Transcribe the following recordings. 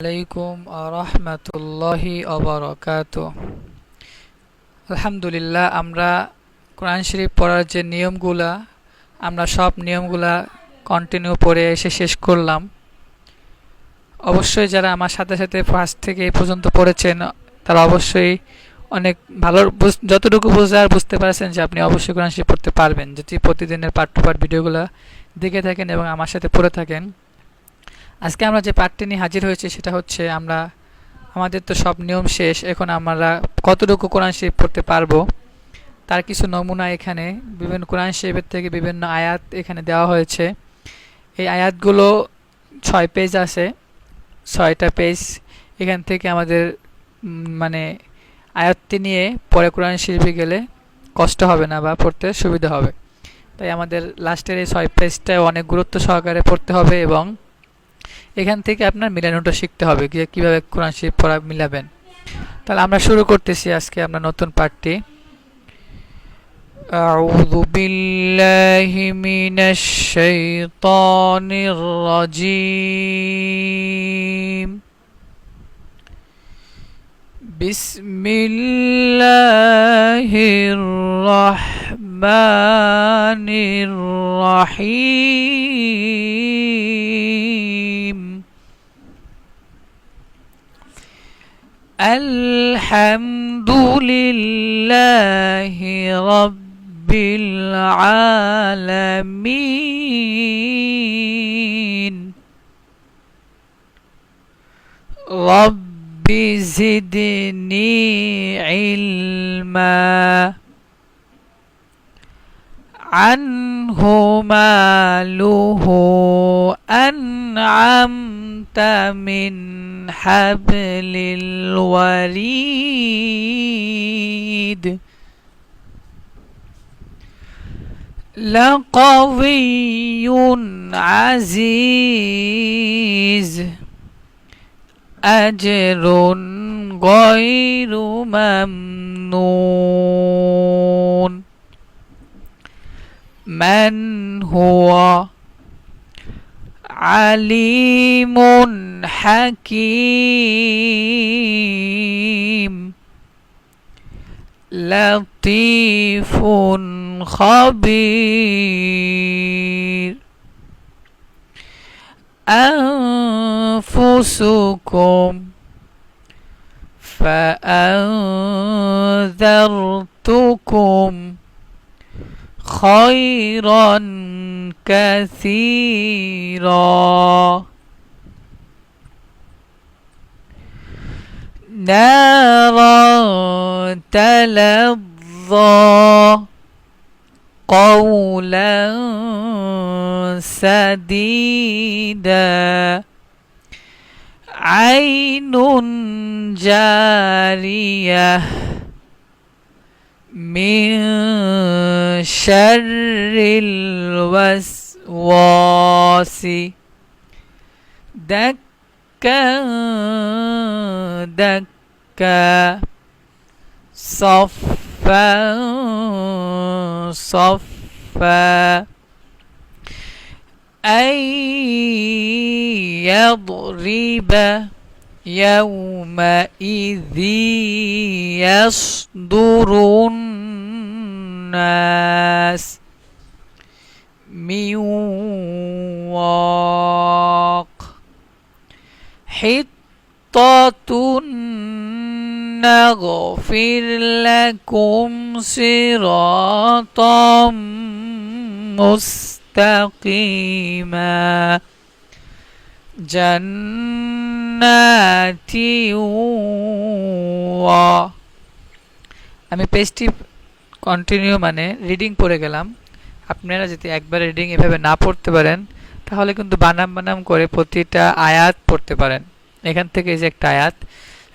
আলাইকুম আরহামতুল্লাহি অবরকাত আলহামদুলিল্লাহ, আমরা কোরআন শরীফ পড়ার যে নিয়মগুলা, আমরা সব নিয়মগুলা কন্টিনিউ পড়ে এসে শেষ করলাম। অবশ্যই যারা আমার সাথে সাথে ফার্স্ট থেকে এই পর্যন্ত পড়েছেন, তারা অবশ্যই অনেক ভালো যতটুকু বোঝার বুঝতে পারছেন যে আপনি অবশ্যই কোরআন শরীফ পড়তে পারবেন। যদি প্রতিদিনের পার্ট ভিডিওগুলো দেখে থাকেন এবং আমার সাথে পড়ে থাকেন আজকে আমরা যে পাঠটি নিয়ে হাজির হয়েছি সেটা হচ্ছে আমরা, আমাদের তো সব নিয়ম শেষ, এখন আমরা কতটুকু কোরআন শরীফ পড়তে পারব, তার কিছু নমুনা এখানে, বিভিন্ন কোরআন শরীফের থেকে বিভিন্ন আয়াত এখানে দেওয়া হয়েছে। এই আয়াতগুলো ছয় পেজ আছে, ছয়টা পেজ, এখান থেকে আমাদের মানে আয়াতটি নিয়ে পরে কোরআন শরীফে গেলে কষ্ট হবে না বা পড়তে সুবিধা হবে। তাই আমাদের লাস্টের এই ছয় পেজটাও অনেক গুরুত্ব সহকারে পড়তে হবে এবং এখান থেকে আপনার মিলানোটা শিখতে হবে যে কীভাবে কোরআন শরীফ পড়া মিলাবেন তাহলে আমরা শুরু করতেছি আজকে আমরা নতুন পাঠটি أعوذ بالله من الشيطان الرجيم بسم الله الرحمن الرحيم الحمد لله رب العالمين. رب زدني علما. عنه ماله أنعمت من حبل الوريد لقوي عزيز أجر غير ممنون. من هو؟ عليم حكيم. لطيف خبير. أنفسكم فأنذرتكم. خيرا كثيرا. نارا تلظى قولا سديدا. عين جارية من شر الوسواس. دكا دكا صفا صفا. أن يضرب يومئذ يصدر الناس من واق حطة نغفر لكم صراطا مستقيما و আমি পেজটি কন্টিনিউ মানে রিডিং পড়ে গেলাম। আপনারা যদি একবার রিডিং এভাবে না পড়তে পারেন, তাহলে কিন্তু বানাম বানাম করে প্রতিটা আয়াত পড়তে পারেন। এখান থেকে যে একটা আয়াত,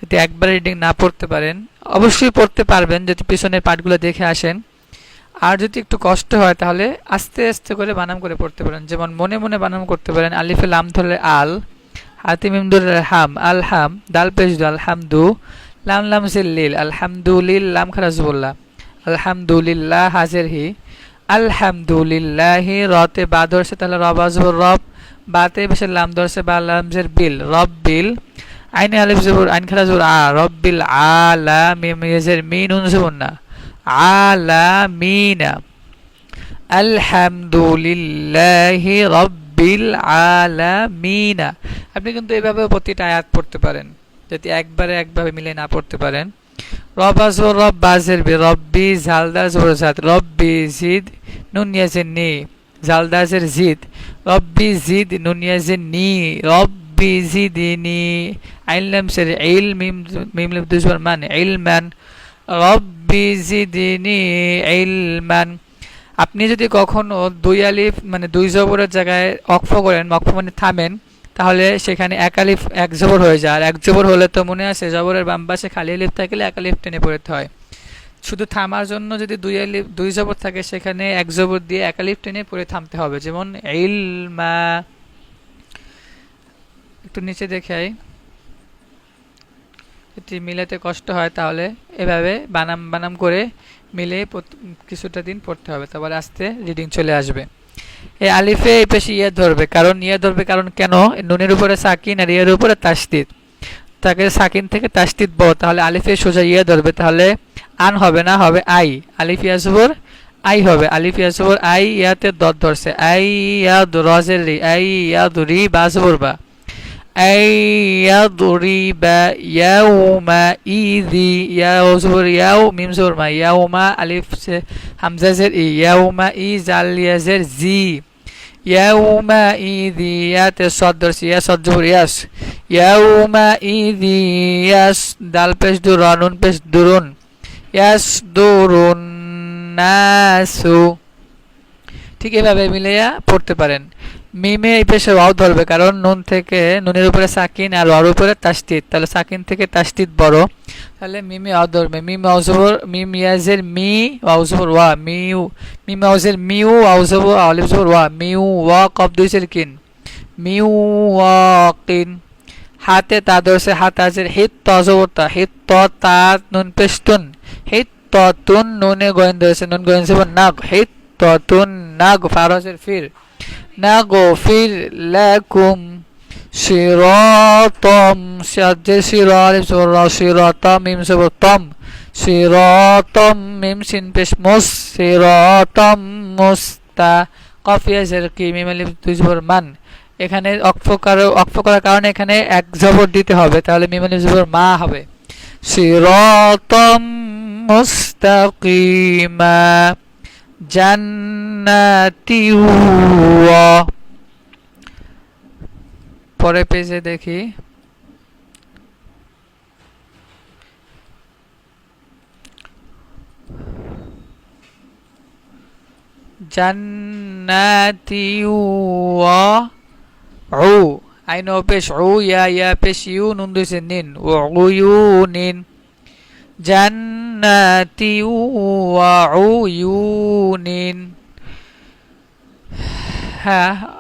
যদি একবার রিডিং না পড়তে পারেন, অবশ্যই পড়তে পারবেন যদি পিছনের পাঠগুলো দেখে আসেন। আর যদি একটু কষ্ট হয়, তাহলে আস্তে আস্তে করে বানাম করে পড়তে পারেন। যেমন মনে মনে বানাম করতে পারেন, আলিফে লাম ধরলে আল হাতিম ইমদুল হাম আল হাম দাল পেশ আলহামদু, লাম লাম জিল্লিল আলহামদুলিল লাম খারাজবুল্লাহ আলহামদুলিল্লাহ হাজির হি, আলহামদুলিল্লাহি রতে বা ধরছে তাহলে রব আজবর রব, বাতে বেশি লাম ধরছে বা লামজের বিল রব বিল আইনে আলিফ জবর, আইন খারা জবর, আ, রব্বিল আলা মিম ইয়াজের মি নুন জবর না, আলামিনা, আলহামদুলিল্লাহি রব্বিল আলামিনা। আপনি কিন্তু এভাবে প্রতিটা আয়াত পড়তে পারেন, যদি একবারে একভাবে মিলে না পড়তে পারেন। রব আসর রব বাজের বে, রব্বি জালদার জোর জাত, রব্বি জিদ নুনিয়াজের নি জালদাজের জিদ, রব্বি জিদ নুনিয়াজের নি, রব্বি জিদিনি আইলাম সের ইল, মিম মিম লিম দুজবার মান, ইলমান, রব্বি জিদিনি ইলমান। আপনি যদি কখনো দুই আলিফ মানে দুই জবরের জায়গায় অক্ফ করেন অক্ফ মানে থামেন, তাহলে সেখানে এক আলিফ, এক জবর হয়ে যায়। আর এক জবর হলে তো মনে আছে জবরের বাম পাশে খালি আলিফ থাকলে এক আলিফ টেনে পড়তে হয়। শুধু থামার জন্য যদি দুই আলিফ, দুই জবর থাকে, সেখানে এক জবর দিয়ে এক আলিফ টেনে পড়ে থামতে হবে। যেমন ইলমা, একটু নিচে দেখাই। এটি মিলাতে কষ্ট হয় তাহলে এভাবে বানাম বানাম করে মিলে কিছুটা দিন পড়তে হবে, তারপরে আস্তে রিডিং চলে আসবে। এই আলিফে এই পেশে ইয়ে ধরবে, কারণ ইয়ে ধরবে কারণ কেন? নুনের উপরে সাকিন আর ইয়ের উপরে তাসদিদ। তাকে সাকিন থেকে তাসদিদ ব তাহলে আলিফে সোজা ইয়ে ধরবে, তাহলে আন হবে না, হবে আই। আলিফ ইয়াসবর আই হবে। আলিফ ইয়াসবর আই ইয়াতে দত ধরছে। আই ইয়াদ রজের রি আই ইয়াদ রি বাসবর বা। আই ইয়াদ রি বা ইয়াউমা ইদি ইয়াও জবর ইয়াও মিম জবর মা ইয়াউমা আলিফ সে হামজা জের ই ইয়াউমা ই জাল ইয়াজের জি ইয়াউমা ইদি ইয়াতে সদ ধরছি ইয়া সদ জবর ইয়াস ইয়াউমা ঠিক এভাবে মিলিয়া পড়তে পারেন। মিমে এই পেশে ওয়াও ধরবে, কারণ নুন থেকে, নুনের উপরে সাকিন আর ওয়ার উপরে তাস্তিদ। তাহলে সাকিন থেকে তাস্তিদ বড়। তাহলে মিমে ওয়াও ধরবে। মিম ওয়াউজবর মিম ইয়াজের মি ওয়াউজবর ওয়া, মিউ, মিম ওয়াউজের মিউ ওয়াউজবর আলিফ জবর ওয়া, মিউ ওয়া কব দুইসের কিন। মিউ ওয়াকিন হাতে তা ধরছে, হাত আজের হিত তজবরতা হিত ত তা নুন পেস্তুন, হিত তুন নুনে গোয়েন ধরেছে, নুন গোয়েন সেবন নাগ হিত ততুন নাগ, ফারসের ফির। নাগফির লাকুম সিরাতাম সাজে সিরালিফ সুরা সিরাতাম মিম সবতম সিরাতাম মিম সিন পেশ মুস, সিরাতাম মুস্তা কফিয়া জের কি, মিম আলিফ দুই জবর মান। এখানে অক্ফ করার কারণে এখানে এক জবর দিতে হবে, তাহলে মিম আলিফ জবর মা হবে। সিরাতাম মুস্তাকিমা। জান্নাতি পরে পেজে দেখি। জান্নাতি উ আইন পেশ উ ইয়া ইয়া, পেশ, ইউ, নুন দুইছে নিন, ও উয়ুনিন জান্নাতি ওয়া উয়ুনিন হ্যাঁ